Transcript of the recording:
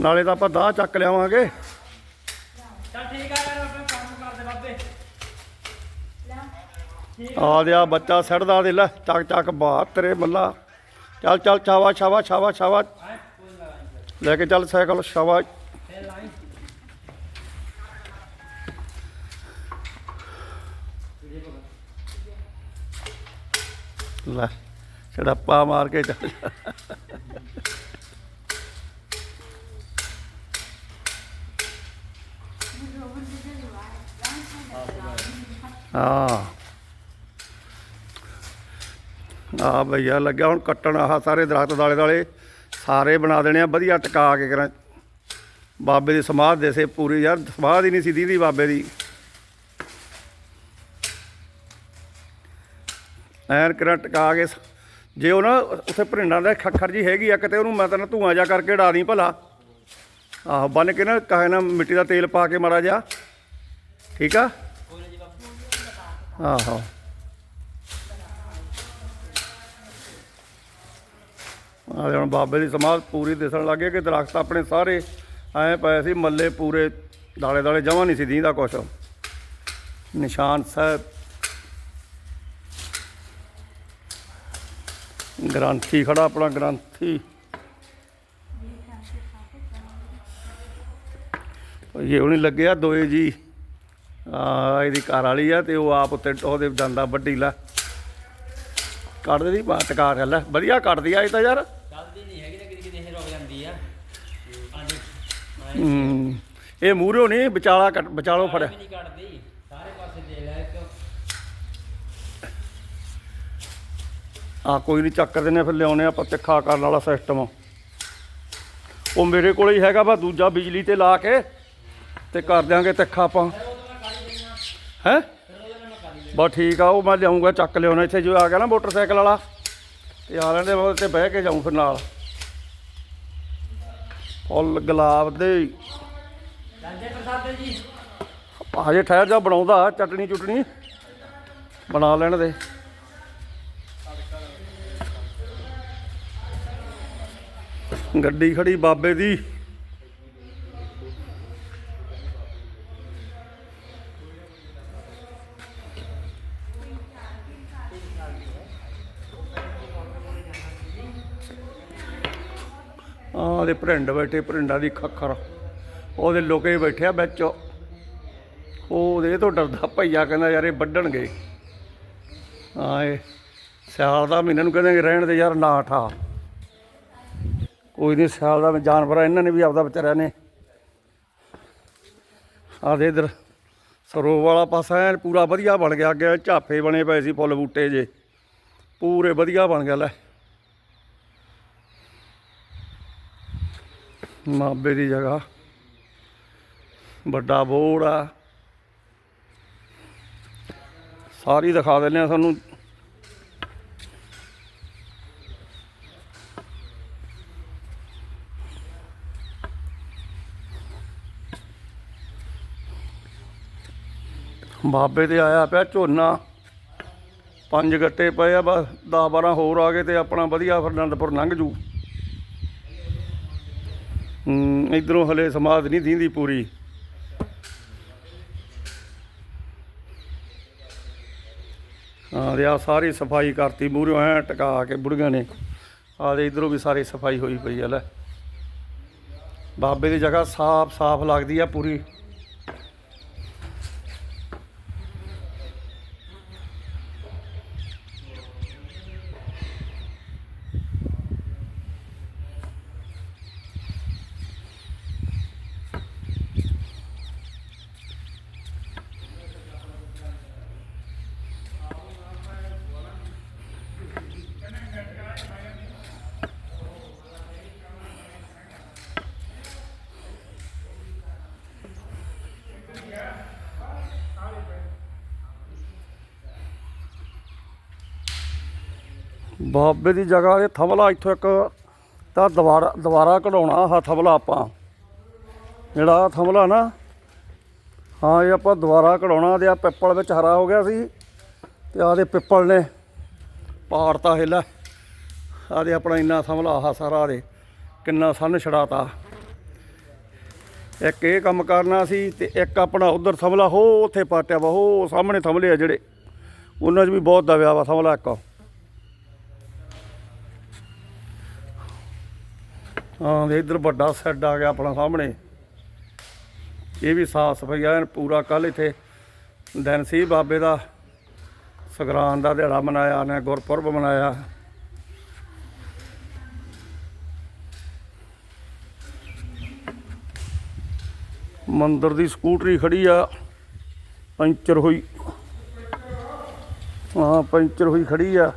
ਨਾਲੇ ਤਾਂ ਆਪਾਂ ਦਾਹ ਚੱਕ ਲਿਆਵਾਂਗੇ। ਚੱਲ ਠੀਕ ਆ ਯਾਰ ਆਪਣੇ ਕੰਮ ਕਰਦੇ ਬਾਬੇ। ਆ ਦਿਆ ਬੱਚਾ ਸੜਦਾ ਦੇ ਲੈ ਚੱਕ ਚੱਕ ਬਾਹਰ ਤੇਰੇ ਮੱਲਾ। ਚੱਲ ਚੱਲ ਛਾਵਾ ਛਾਵਾ ਛਾਵਾ ਛਾਵਾ। ਲੈ ਕੇ ਚੱਲ ਸਾਈਕਲ ਛਾਵਾ। ਲੈ ਛੜੱਪਾ ਮਾਰ ਕੇ ਚੱਲ। ਹਾਂ ਆ ਭਈਆ ਲੱਗਿਆ ਹੁਣ ਕੱਟਣ, ਆਹ ਸਾਰੇ ਦਰਖਤ ਦਾਲੇ ਦਾਲੇ ਸਾਰੇ ਬਣਾ ਦੇਣੇ ਆ, ਵਧੀਆ ਟਿਕਾ ਕੇ ਕਰਾਂ। ਬਾਬੇ ਦੀ ਸਮਾਧ ਦੇ ਸੇ ਪੂਰੀ, ਯਾਰ ਸਮਾਧ ਹੀ ਨਹੀਂ ਸੀ ਦੀਦੀ ਬਾਬੇ ਦੀ। ਐਨ ਕਰਾਂ ਟਿਕਾ ਕੇ ਜੇ ਉਹ ਨਾ ਉੱਥੇ ਭਰਿੰਡਾਂ ਦਾ ਖੱਖਰ ਜੀ ਹੈਗੀ ਆ ਕਿਤੇ, ਉਹਨੂੰ ਮੈਂ ਤਾਂ ਨਾ ਧੂਆਂ ਜਾ ਕਰਕੇ ਢਾ ਦੀ ਭਲਾ। ਆਹੋ ਬੰਨ ਕੇ ਨਾ ਕਾਹੇ ਨਾ ਮਿੱਟੀ ਦਾ ਤੇਲ ਪਾ ਕੇ ਮਾੜਾ ਜਾ ਠੀਕ ਆ? ਆਹੋ। ਆ ਹੁਣ ਬਾਬੇ ਦੀ ਸਮਾਧ ਪੂਰੀ ਦਿਸਣ ਲੱਗੇ ਕਿ ਦਰਖਤ ਆਪਣੇ ਸਾਰੇ ਐ ਪਏ ਸੀ, ਮੱਲੇ ਪੂਰੇ ਦਾਲੇ ਦਾਲੇ ਜਮਾ ਨਹੀਂ ਸੀ ਦੀਂਦਾ ਕੁਛ। ਨਿਸ਼ਾਨ ਸਾਹਿਬ ਗ੍ਰੰਥੀ ਖੜਾ ਆਪਣਾ ਗ੍ਰੰਥੀ। ਇਹ ਉਹਨੇ ਲੱਗਿਆ ਦੋਏ ਜੀ। ਇਹਦੀ ਘਰ ਵਾਲੀ ਆ ਤੇ ਉਹ ਆਪ ਉੱਤੇ ਉਹਦੇ ਜਾਂਦਾ ਵੱਡੀ ਲਾ। ਕੱਢ ਦੀ ਬਾਤ ਕਰ ਲੈ। ਵਧੀਆ ਕੱਢਦੀ ਆ ਇਹ ਤਾਂ ਯਾਰ। ਚੱਲਦੀ ਨਹੀਂ ਹੈਗੀ ਤੇ ਕਿਤੇ ਕਿਤੇ ਇਹ ਰੁਕ ਜਾਂਦੀ ਆ। ਅੱਜ ਹੂੰ। ਇਹ ਮੂਹਰੋਂ ਨਹੀਂ ਵਿਚਾਲਾ ਕੱਟ ਵਿਚਾਲੋ ਫੜਿਆ। ਵੀ ਨਹੀਂ ਕੱਢਦੀ। ਸਾਰੇ ਪਾਸੇ ਦੇ ਲੈ ਇੱਕ। ਆ ਕੋਈ ਨਹੀਂ ਚੱਕ ਦਿੰਨੇ ਫਿਰ ਲਿਆਉਣੇ ਆਪਾਂ ਤਿੱਖਾ ਕਰਨ ਵਾਲਾ ਸਿਸਟਮ ਉਹ ਮੇਰੇ ਕੋਲ ਹੀ ਹੈਗਾ ਵਾ ਦੂਜਾ ਬਿਜਲੀ ਤੇ ਲਾ ਕੇ ਤੇ ਕਰ ਦਿਆਂਗੇ ਤਿੱਖਾ ਆਪਾਂ। ਹੈ? ਬਸ ਠੀਕ ਆ, ਉਹ ਮੈਂ ਲਿਆਉਂਗਾ, ਚੱਕ ਲਿਆਉਣਾ। ਇੱਥੇ ਜੋ ਆ ਗਿਆ ਨਾ ਮੋਟਰਸਾਈਕਲ ਵਾਲਾ ਤੇ ਆ ਲੈਂਦੇ, ਮੈਂ ਉਹਦੇ ਬਹਿ ਕੇ ਜਾਊਂ ਫਿਰ ਨਾਲ। ਫੁੱਲ ਗੁਲਾਬ ਦੇ। ਜਾਂਦੇ ਪ੍ਰਸਾਦ ਜੀ ਹਜੇ ਠਹਿਰ ਜਾ, ਬਣਾਉਂਦਾ ਚਟਣੀ ਚੁਟਣੀ। ਬਣਾ ਲੈਣ ਦੇ। ਗੱਡੀ ਖੜੀ ਬਾਬੇ ਦੀ। ਆਹ ਦੇ ਭਰਿੰਡ ਬੈਠੇ, ਭਰਿੰਡਾਂ ਦੀ ਖੱਖਰ ਉਹਦੇ ਲੋਕੇ ਬੈਠਿਆ ਵਿੱਚ। ਉਹ ਉਹਦੇ ਤੋਂ ਡਰਦਾ ਭਈਆ ਕਹਿੰਦਾ, ਯਾਰ ਇਹ ਵੱਢਣਗੇ। ਹਾਂ ਇਹ ਸਿਆਲ ਦਾ ਮਹੀਨੇ ਨੂੰ ਕਹਿੰਦੇ ਰਹਿਣ ਦੇ, ਯਾਰ ਨਾ ਠਾ। ਕੋਈ ਨਹੀਂ ਸਿਆਲ ਦਾ ਜਾਨਵਰ ਇਹਨਾਂ ਨੇ ਵੀ ਆਪਦਾ ਵਿਚਾਰਿਆਂ ਨੇ। ਆਹ ਦੇ ਇਧਰ ਸਰੋ ਵਾਲਾ ਪਾਸਾ ਐਨ ਪੂਰਾ ਵਧੀਆ ਬਣ ਗਿਆ, ਅੱਗੇ ਝਾਫੇ ਬਣੇ ਪਏ ਸੀ ਫੁੱਲ ਬੂਟੇ ਜੇ। ਪੂਰੇ ਵਧੀਆ ਬਣ ਗਿਆ, ਲੈ। ਮਾਬੇ ਦੀ ਜਗ੍ਹਾ। ਵੱਡਾ ਬੋੜ ਆ। ਸਾਰੀ ਦਿਖਾ ਦਿੰਦੇ ਆ ਤੁਹਾਨੂੰ। ਬਾਬੇ ਤੇ ਆਇਆ ਪਿਆ ਝੋਨਾ। ਪੰਜ ਗੱਟੇ ਪਏ ਆ, ਬਸ 10 12 ਹੋਰ ਆ ਗਏ ਤੇ ਆਪਣਾ ਵਧੀਆ ਫਿਰ ਅਨੰਦਪੁਰ ਲੰਘ ਜੂ। ਇਧਰੋਂ ਹਲੇ ਸਮਾਧ ਨਹੀਂ ਦੀਂਦੀ ਪੂਰੀ। ਹਾਂ, ਤੇ ਆ ਸਾਰੀ ਸਫ਼ਾਈ ਕਰਤੀ, ਮੂਹਰੋਂ ਐ ਟਕਾ ਕੇ ਬੁੜੀਆਂ ਨੇ। ਆ ਦੇ ਇਧਰੋਂ ਵੀ ਸਾਰੀ ਸਫ਼ਾਈ ਹੋਈ ਪਈ ਆ, ਲੈ। ਬਾਬੇ ਦੀ ਜਗ੍ਹਾ ਸਾਫ਼ ਸਾਫ਼ ਲੱਗਦੀ ਆ ਪੂਰੀ। ਬਾਬੇ ਦੀ ਜਗ੍ਹਾ ਇਹ ਥਮਲਾ ਇੱਥੋਂ ਇੱਕ ਤਾਂ ਦੁਬਾਰਾ ਦੁਬਾਰਾ ਕਢਾਉਣਾ ਆਹ ਥਮਲਾ ਆਪਾਂ। ਜਿਹੜਾ ਆਹ ਨਾ, ਹਾਂ, ਇਹ ਆਪਾਂ ਦੁਬਾਰਾ ਕਢਾਉਣਾ, ਤੇ ਆ ਪਿੱਪਲ ਵਿੱਚ ਹਰਾ ਹੋ ਗਿਆ ਸੀ, ਤੇ ਆਦੇ ਪਿੱਪਲ ਨੇ ਪਾੜਤਾ ਹਿੱਲਾ ਆਦੇ ਆਪਣਾ ਇੰਨਾ ਥਮਲਾ ਆਹ ਸਾਰਾ ਦੇ ਕਿੰਨਾ ਸੰਨ ਛੜਾਤਾ। ਇੱਕ ਇਹ ਕੰਮ ਕਰਨਾ ਸੀ, ਤੇ ਇੱਕ ਆਪਣਾ ਉਧਰ ਸਮਲਾ ਹੋ, ਉੱਥੇ ਪਾਟਿਆ ਵਾ ਹੋ ਸਾਹਮਣੇ ਥਮਲੇ ਆ ਜਿਹੜੇ। ਉਹਨਾਂ 'ਚ ਵੀ ਬਹੁਤ ਦਬਿਆ ਵਾ ਸਮਲਾ ਇੱਕ। ਹਾਂ ਤੇ ਇਧਰ ਵੱਡਾ ਸੈੱਡ ਆ ਗਿਆ ਆਪਣਾ ਸਾਹਮਣੇ। ਇਹ ਵੀ ਸਾਫ਼ ਸਫ਼ਾਈ ਐਨ ਪੂਰਾ ਕੱਲ ਇੱਥੇ ਦਿਨ ਸੀ ਬਾਬੇ ਦਾ ਸੰਗਰਾਂਦ ਦਾ ਦਿਹਾੜਾ ਮਨਾਇਆ ਨੇ ਗੁਰਪੁਰਬ ਮਨਾਇਆ। ਮੰਦਰ ਦੀ ਸਕੂਟਰੀ ਖੜੀ ਆ, ਪੰਚਰ ਹੋਈ। ਹਾਂ, ਪੰਚਰ ਹੋਈ ਖੜੀ ਆ।